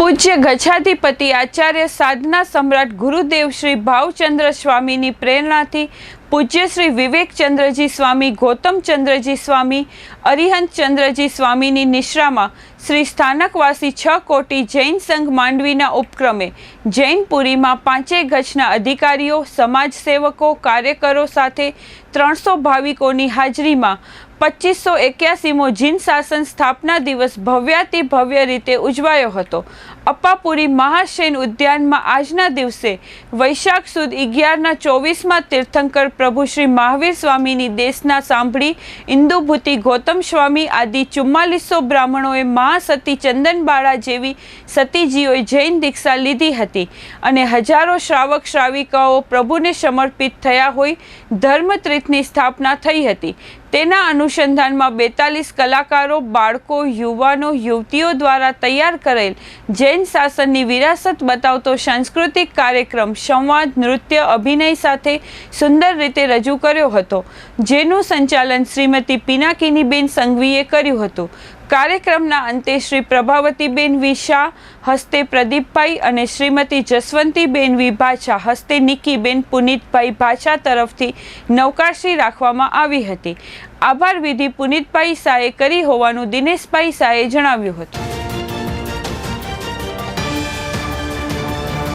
પૂજ્ય ગચ્છાધિપતિ આચાર્ય સાધના સમ્રાટ ગુરુદેવ શ્રી ભાવચંદ્ર સ્વામીની પ્રેરણાથી પૂજ્ય શ્રી વિવેકચંદ્રજી સ્વામી, ગૌતમચંદ્રજી સ્વામી, અરિહંતચંદ્રજી સ્વામીની નિશ્રામાં શ્રી સ્થાનકવાસી છ કોટી જૈન સંઘ માંડવીના ઉપક્રમે જૈનપુરીમાં પાંચેય ગજના અધિકારીઓ સમાજસેવકો કાર્યકરો સાથે ત્રણસો ભાવિકોની હાજરીમાં પચીસો એક્યાસીમો જીન શાસન સ્થાપના દિવસ ભવ્યાતિ ભવ્ય રીતે ઉજવાયો હતો. અપ્પાપુરી મહાશૈન ઉદ્યાનમાં આજના દિવસે વૈશાખ સુદ અગિયારના ચોવીસમાં તીર્થંકર પ્રભુ શ્રી મહાવીર સ્વામીની દેશના સાંભળી ઇન્દુભૂતિ ગૌતમ સ્વામી આદિ ચુમ્માલીસો બ્રાહ્મણોએ મહાસતી ચંદનબાળા જેવી સતીજીઓએ જૈન દીક્ષા લીધી હતી અને હજારો શ્રાવક શ્રાવિકાઓ પ્રભુને સમર્પિત થયા હોય ધર્મત્રીતની સ્થાપના થઈ હતી. તેના અનુસંધાનમાં બેતાલીસ કલાકારો, બાળકો, યુવાનો, યુવતીઓ દ્વારા તૈયાર કરેલ જૈન શાસનની વિરાસત બતાવતો સાંસ્કૃતિક કાર્યક્રમ, સંવાદ, નૃત્ય, અભિનય સાથે સુંદર રીતે રજૂ કર્યો હતો, જેનું સંચાલન શ્રીમતી પિનાકિનીબેન સંઘવીએ કર્યું હતું. કાર્યક્રમના અંતે શ્રી પ્રભાવતીબેન વી શાહ હસ્તે પ્રદીપભાઈ અને શ્રીમતી જસવંતીબેન વિભાષા હસ્તે નિકીબેન પુનિતભાઈ ભાછા તરફથી નૌકાશ્રી રાખવામાં આવી હતી. આભાર વિધિ પુનિતભાઈ શાહે કરી હોવાનું દિનેશભાઈ શાહે જણાવ્યું હતું.